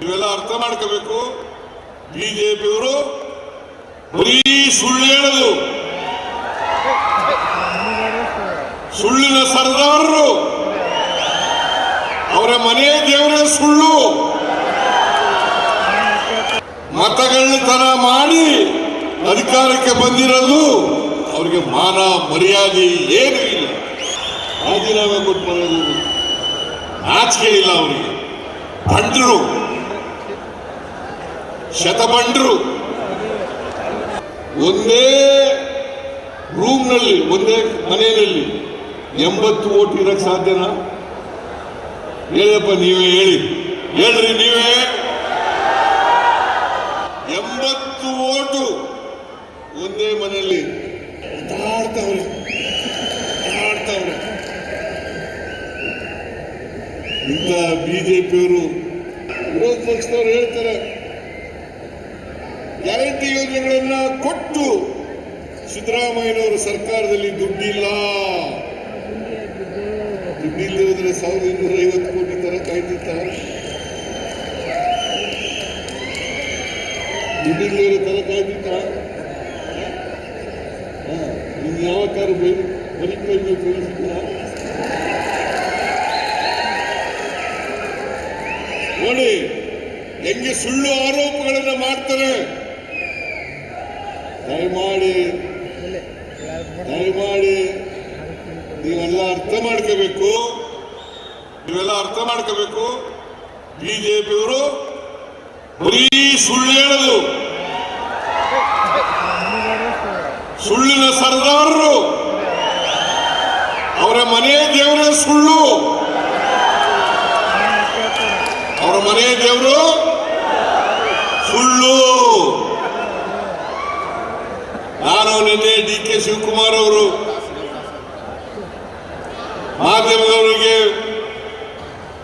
ನೀವೆಲ್ಲ ಅರ್ಥ ಮಾಡ್ಕೋಬೇಕು. ಬಿಜೆಪಿಯವರು ಬರೀ ಸುಳ್ಳು ಹೇಳೋದು. ಸುಳ್ಳಿನ ಸರ್ದಾರರು. ಅವರ ಮನೆ ದೇವರ ಸುಳ್ಳು. ಮತಗಳತನ ಮಾಡಿ ಅಧಿಕಾರಕ್ಕೆ ಬಂದಿರೋದು ಅವರಿಗೆ ಮಾನ ಮರ್ಯಾದೆ ಏನೂ ಇಲ್ಲ. ರಾಜೀನಾಮೆ ಕೊಟ್ಟು ಬರೋದು ನಾಚಿಕೆ ಇಲ್ಲ ಅವರಿಗೆ. ಬಂಡ್ರು ಶತಬಂಡ್ರು ಒಂದೇ ರೂಮ್ನಲ್ಲಿ ಒಂದೇ ಮನೆಯಲ್ಲಿ ಎಂಬತ್ತು ಓಟ್ ಇರಕ್ಕೆ ಸಾಧ್ಯನಾ? ಹೇಳಪ್ಪ, ನೀವೇ ಹೇಳಿ. ಹೇಳ್ರಿ ನೀವೇ. ಎಂಬತ್ತು ಓಟು ಒಂದೇ ಮನೆಯಲ್ಲಿ. ಒದ್ದಾಡ್ತಾವ್ರೆ ಒದ್ದಾಡ್ತಾವ್ರೆ. ಇಂಥ ಬಿಜೆಪಿಯವರು ವಿರೋಧ ಪಕ್ಷದವ್ರು ಹೇಳ್ತಾರೆ. ಗ್ಯಾರಂಟಿ ಯೋಜನೆಗಳನ್ನ ಕೊಟ್ಟು ಸಿದ್ದರಾಮಯ್ಯನವರ ಸರ್ಕಾರದಲ್ಲಿ ದುಡ್ಡಿಲ್ಲ. ದುಡ್ಡಿಲ್ಲದಿದ್ರೆ ಸಾವಿರದ ಇನ್ನೂರ ಐವತ್ತು ಕೋಟಿ ತರ ಕಾಯ್ತಿರ್ತಾರೆ. ದುಡ್ಡಿಲ್ಲದ್ರೆ ತರ ಕಾಯ್ತಿರ್ತಾರ. ಇನ್ನು ಯಾವ ಬರೀ ತೋರಿಸಿದ್ರ ನೋಡಿ, ಹೆಂಗೆ ಸುಳ್ಳು ಆರೋಪಗಳನ್ನ ಮಾಡ್ತಾರೆ. ದಯಮಾಡಿ ದಯಮಾಡಿ ನೀವೆಲ್ಲ ಅರ್ಥ ಮಾಡ್ಕೋಬೇಕು. ನೀವೆಲ್ಲ ಅರ್ಥ ಮಾಡ್ಕೋಬೇಕು. ಬಿಜೆಪಿಯವರು ಬರೀ ಸುಳ್ಳು ಹೇಳೋದು. ಸುಳ್ಳಿನ ಸರ್ದಾರರು ಅವರ ಮನೆ ದೇವರ ಸುಳ್ಳು. ಅವರ ಮನೆ ದೇವರು ಸುಳ್ಳು. ಡಿ ಕೆ ಶಿವಕುಮಾರ್ ಅವರು ಮಾಧ್ಯಮದವರಿಗೆ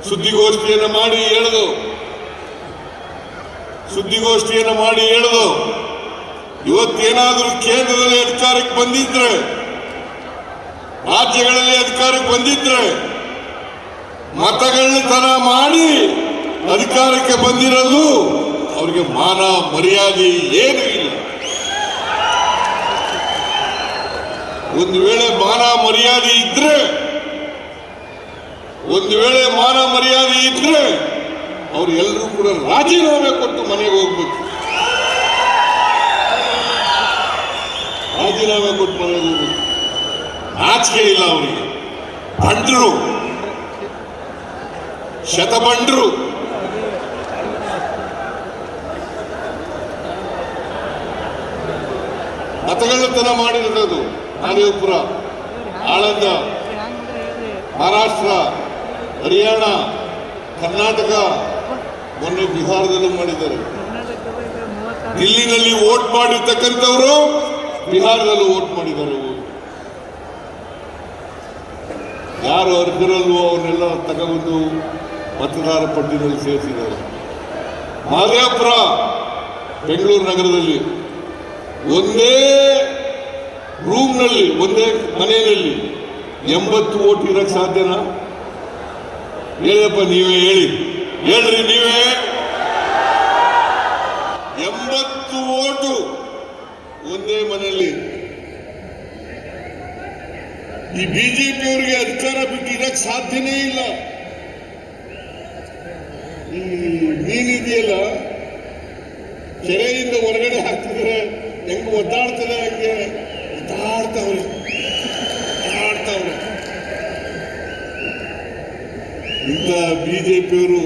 ಸುದ್ದಿಗೋಷ್ಠಿಯನ್ನು ಮಾಡಿ ಹೇಳಿದು ಸುದ್ದಿಗೋಷ್ಠಿಯನ್ನು ಮಾಡಿ ಹೇಳಿದು ಇವತ್ತೇನಾದರೂ ಕೇಂದ್ರದಲ್ಲಿ ಅಧಿಕಾರಕ್ಕೆ ಬಂದಿದ್ರೆ, ರಾಜ್ಯಗಳಲ್ಲಿ ಅಧಿಕಾರಕ್ಕೆ ಬಂದಿದ್ರೆ ತರ ಮಾಡಿ ಅಧಿಕಾರಕ್ಕೆ ಬಂದಿರೋದು ಅವರಿಗೆ ಮಾನ ಮರ್ಯಾದೆ ಏನೂ ಇಲ್ಲ. ಒಂದು ವೇಳೆ ಮಾನ ಮರ್ಯಾದೆ ಇದ್ರೆ, ಒಂದು ವೇಳೆ ಮಾನ ಮರ್ಯಾದೆ ಇದ್ರೆ, ಅವ್ರು ಎಲ್ಲರೂ ಕೂಡ ರಾಜೀನಾಮೆ ಕೊಟ್ಟು ಮನೆಗೆ ಹೋಗ್ಬೇಕು. ರಾಜೀನಾಮೆ ಕೊಟ್ಟು ಮನೆಗೆ ಹೋಗ್ಬೇಕು. ನಾಚಿಕೆ ಇಲ್ಲ ಅವರಿಗೆ. ಬಂಡ್ರು ಶತಬಂಡ್ರು ಮತಗಳ್ಳತನ ಮಾಡಿರೋದು ನಾಗೇಪುರ ಆಳಂದ, ಮಹಾರಾಷ್ಟ್ರ, ಹರಿಯಾಣ, ಕರ್ನಾಟಕ ಮೊನ್ನೆ ಬಿಹಾರದಲ್ಲೂ ಮಾಡಿದ್ದಾರೆ. ದಿಲ್ಲಿನಲ್ಲಿ ವೋಟ್ ಮಾಡಿರ್ತಕ್ಕಂಥವರು ಬಿಹಾರದಲ್ಲೂ ವೋಟ್ ಮಾಡಿದ್ದಾರೆ. ಯಾರು ಅರ್ಹರಲ್ವೋ ಅವನ್ನೆಲ್ಲ ತಗೊಂಡು ಮತದಾರ ಪಟ್ಟಿನಲ್ಲಿ ಸೇರಿಸಿದ್ದಾರೆ. ಮಹದೇವಪುರ ಬೆಂಗಳೂರು ನಗರದಲ್ಲಿ ಒಂದೇ ರೂಮ್ನಲ್ಲಿ, ಒಂದೇ ಮನೆಯಲ್ಲಿ ಎಂಬತ್ತು ಓಟ್ ಇರಕ್ಕೆ ಸಾಧ್ಯನಾ? ಹೇಳಪ್ಪ, ನೀವೇ ಹೇಳಿ. ಹೇಳ್ರಿ ನೀವೇ. ಎಂಬತ್ತು ಓಟು ಒಂದೇ ಮನೆಯಲ್ಲಿ. ಈ ಬಿಜೆಪಿಯವರಿಗೆ ಅಧಿಕಾರ ಬಿಟ್ಟು ಇರಕ್ಕೆ ಸಾಧ್ಯನೇ ಇಲ್ಲ. ಈ ಮೀನಿದೆಯಲ್ಲ ಕೆರೆಯಿಂದ ಹೊರಗಡೆ ಹಾಕ್ತಿದ್ರೆ ಹೆಂಗ್ ಒದ್ದಾಡ್ತದೆ ಹಂಗೆ? ಒದ್ದಾಡ್ತಾವ್ರೆ ಒದ್ದಾಡ್ತಾವ್ರೆ ಇಂಥ ಬಿಜೆಪಿಯವರು